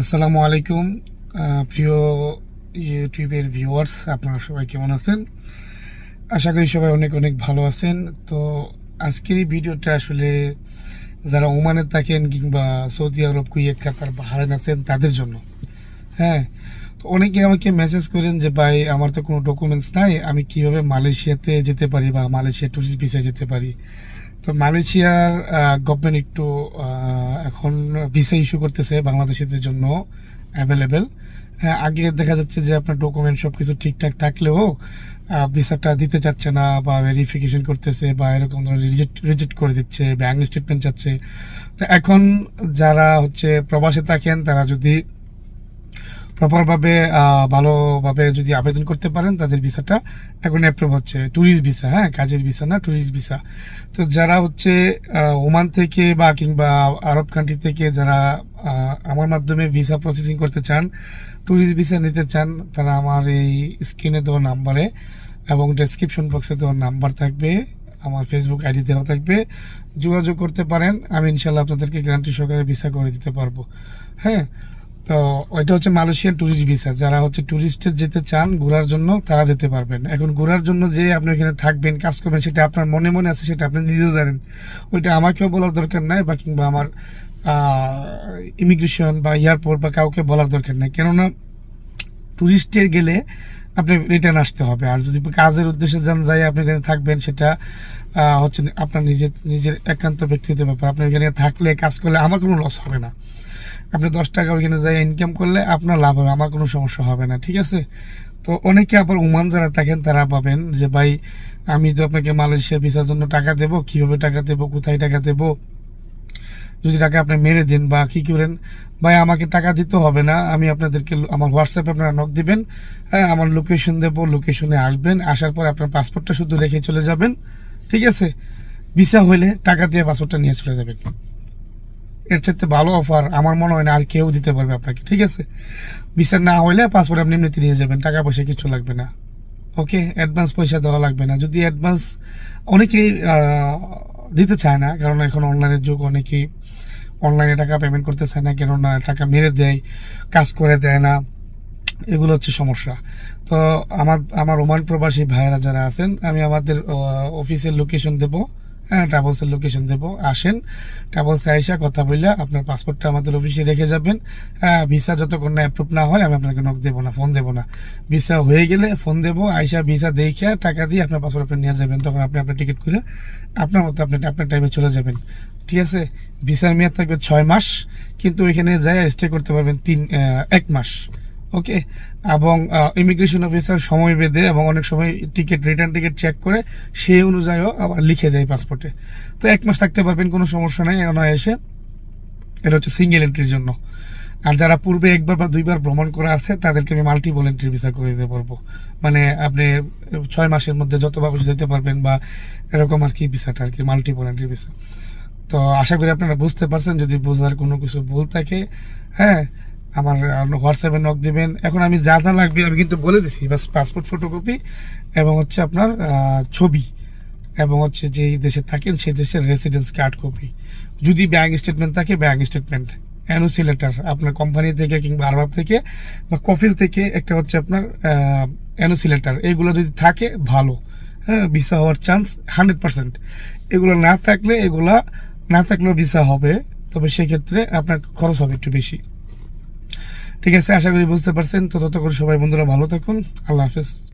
আসসালামু আলাইকুম প্রিয় ইউটিউবের ভিউয়ার্স, আপনারা সবাই কেমন আছেন? আশা করি সবাই অনেক অনেক ভালো আছেন। তো আজকের এই ভিডিওটা আসলে যারা ওমানে থাকেন কিংবা সৌদি আরব, কুয়েত, কাতার বাহারেন আছেন, তাদের জন্য। হ্যাঁ তো অনেকে আমাকে মেসেজ করেন যে, ভাই, আমার তো কোনো ডকুমেন্টস নাই, আমি কীভাবে মালয়েশিয়াতে যেতে পারি বা মালয়েশিয়া ট্যুরিস্ট ভিসায় যেতে পারি? তো মালয়েশিয়ার গভর্নমেন্ট একটু এখন ভিসা ইস্যু করতেছে বাংলাদেশিদের জন্য অ্যাভেলেবেল হ্যাঁ আগে দেখা যাচ্ছে যে আপনার ডকুমেন্ট সব কিছু ঠিকঠাক থাকলেও ভিসাটা দিতে চাচ্ছে না বা ভেরিফিকেশন করতেছে বা এরকম ধরনের রিজেক্ট রিজেক্ট করে দিচ্ছে ব্যাঙ্ক স্টেটমেন্ট চাচ্ছে। তো এখন যারা হচ্ছে প্রবাসে থাকেন, তারা যদি প্রপারভাবে ভালোভাবে যদি আবেদন করতে পারেন, তাদের ভিসাটা এখন অ্যাপ্রুভ হচ্ছে। ট্যুরিস্ট ভিসা হ্যাঁ কাজের ভিসা না ট্যুরিস্ট ভিসা তো যারা হচ্ছে ওমান থেকে বা কিংবা আরব কান্ট্রি থেকে যারা আমার মাধ্যমে ভিসা প্রসেসিং করতে চান ট্যুরিস্ট ভিসা নিতে চান, তারা আমার এই স্ক্রিনে দেওয়া নাম্বারে এবং ডেসক্রিপশন বক্সে দেওয়ার নাম্বার থাকবে, আমার ফেসবুক আইডি দেওয়া থাকবে। যোগাযোগ করতে পারেন, আমি ইনশাল্লাহ আপনাদেরকে গ্যারান্টি সহকারে ভিসা করে দিতে পারব। হ্যাঁ তো ওইটা হচ্ছে মালয়েশিয়ান ট্যুরিস্ট ভিসা যারা হচ্ছে ট্যুরিস্টে যেতে চান, ঘোরার জন্য তারা যেতে পারবেন। এখন ঘোরার জন্য যে আপনি এখানে থাকবেন, কাজ করবেন, সেটা আপনার মনে মনে আছে, সেটা আপনি নিজেও জানেন। ওইটা আমাকেও বলার দরকার নাই, বা কিংবা আমার ইমিগ্রেশন বা এয়ারপোর্ট বা কাউকে বলার দরকার নাই। কেননা ট্যুরিস্টে গেলে আপনি রিটার্ন আসতে হবে। আর যদি কাজের উদ্দেশ্যে যান, যাই আপনি এখানে থাকবেন, সেটা হচ্ছে আপনার নিজের নিজের একান্ত ব্যক্তিগত ব্যাপার। আপনি এখানে থাকলে, কাজ করলে আমার কোনো লস হবে না। আপনি দশ টাকা ওইখানে যাই ইনকাম করলে আপনার লাভ হবে, আমার কোনো সমস্যা হবে না, ঠিক আছে? তো অনেকে আবার উমান যারা থাকেন, তারা পাবেন যে, ভাই, আমি তো আপনাকে মালয়েশিয়া ভিসার জন্য টাকা দেবো, কীভাবে টাকা দেবো, কোথায় টাকা দেবো? যদি টাকা আপনি মেরে দিন বা কী করেন, ভাই, আমাকে টাকা দিতে হবে না, আমি আপনাদেরকে আমার হোয়াটসঅ্যাপে আপনারা নক দিবেন হ্যাঁ আমার লোকেশন দেবো লোকেশনে আসবেন, আসার পর আপনার পাসপোর্টটা শুধু রেখে চলে যাবেন, ঠিক আছে? ভিসা হইলে টাকা দিয়ে পাসপোর্টটা নিয়ে চলে যাবেন। এর চাইতে ভালো অফার আমার মনে হয় না আর কেউ দিতে পারবে আপনাকে, ঠিক আছে? ভিসা না হইলে পাসপোর্ট আপনি এমনিতে নিয়ে যাবেন, টাকা পয়সা কিছু লাগবে না। ওকে অ্যাডভান্স পয়সা দেওয়া লাগবে না। যদি অ্যাডভান্স অনেকেই দিতে চায় না, কারণ এখন অনলাইনের যুগ, অনেকেই অনলাইনে টাকা পেমেন্ট করতে চায় না, কেননা টাকা মেরে দেয়, কাজ করে দেয় না। এগুলো হচ্ছে সমস্যা। তো আমার আমার ওমান প্রবাসী ভাইয়েরা যারা আছেন, আমি আমাদের অফিসের লোকেশন দেবো। হ্যাঁ ট্রাভেলসের লোকেশন দেবো। আসেন ট্রাভেলসে আইসা কথা বললে আপনার পাসপোর্টটা আমাদের অফিসে রেখে যাবেন। হ্যাঁ ভিসা যতক্ষণ না অ্যাপ্রুভ না হয়, আমি আপনাকে নক দেবো না ফোন দেবো না। ভিসা হয়ে গেলে ফোন দেবো, আইসা ভিসা দেখে টাকা দিয়ে আপনার পাসপোর্ট আপনি নিয়ে যাবেন। তখন আপনি আপনার টিকিট করে আপনার মতো আপনি আপনার টাইমে চলে যাবেন। ঠিক আছে? ভিসার মেয়াদ থাকবে ছয় মাস, কিন্তু ওইখানে যাই স্টে করতে পারবেন তিন এক মাস। ওকে? এবং ইমিগ্রেশন অফিসার সময় বেঁধে এবং অনেক সময় টিকিট রিটার্ন টিকিট চেক করে সেই অনুযায়ীও আবার লিখে দেয় পাসপোর্টে তো এক মাস থাকতে পারবেন, কোনো সমস্যা নেই এসে এটা হচ্ছে সিঙ্গেল এন্ট্রির জন্য। আর যারা পূর্বে একবার বা দুইবার ভ্রমণ করে আছে, তাদেরকে আমি মাল্টিপল এন্ট্রি ভিসা করে দিতে পারব। মানে আপনি, ছয় মাসের মধ্যে যতবার খুশি যেতে পারবেন বা এরকম আর কি ভিসাটা আর কি মাল্টিপল এন্ট্রি ভিসা তো আশা করি আপনারা বুঝতে পারছেন, যদি বোঝার কোনো কিছু ভুল থাকে হ্যাঁ আমার হোয়াটসঅ্যাপে নক দিবেন। এখন আমি যা যা লাগবে আমি কিন্তু বলে দিছি, বাস পাসপোর্ট ফটোকপি এবং হচ্ছে আপনার ছবি এবং হচ্ছে যে দেশে থাকেন সেই দেশের রেসিডেন্স কার্ড কপি যদি ব্যাঙ্ক স্টেটমেন্ট থাকে ব্যাঙ্ক স্টেটমেন্ট এনওসি লেটার আপনার কোম্পানি থেকে কিংবা আরবাব থেকে বা কফিল থেকে একটা হচ্ছে আপনার এনওসি লেটার এগুলো যদি থাকে, ভালো। হ্যাঁ ভিসা হওয়ার চান্স হান্ড্রেড পার্সেন্ট এগুলো না থাকলে, এগুলা না থাকলেও ভিসা হবে, তবে সেক্ষেত্রে আপনার খরচ হবে একটু বেশি। ঠিক আছে আশা করি বুঝতে পারছেন। তো ততক্ষণ সবাই বন্ধুরা ভালো থাকুন। আল্লাহ হাফেজ।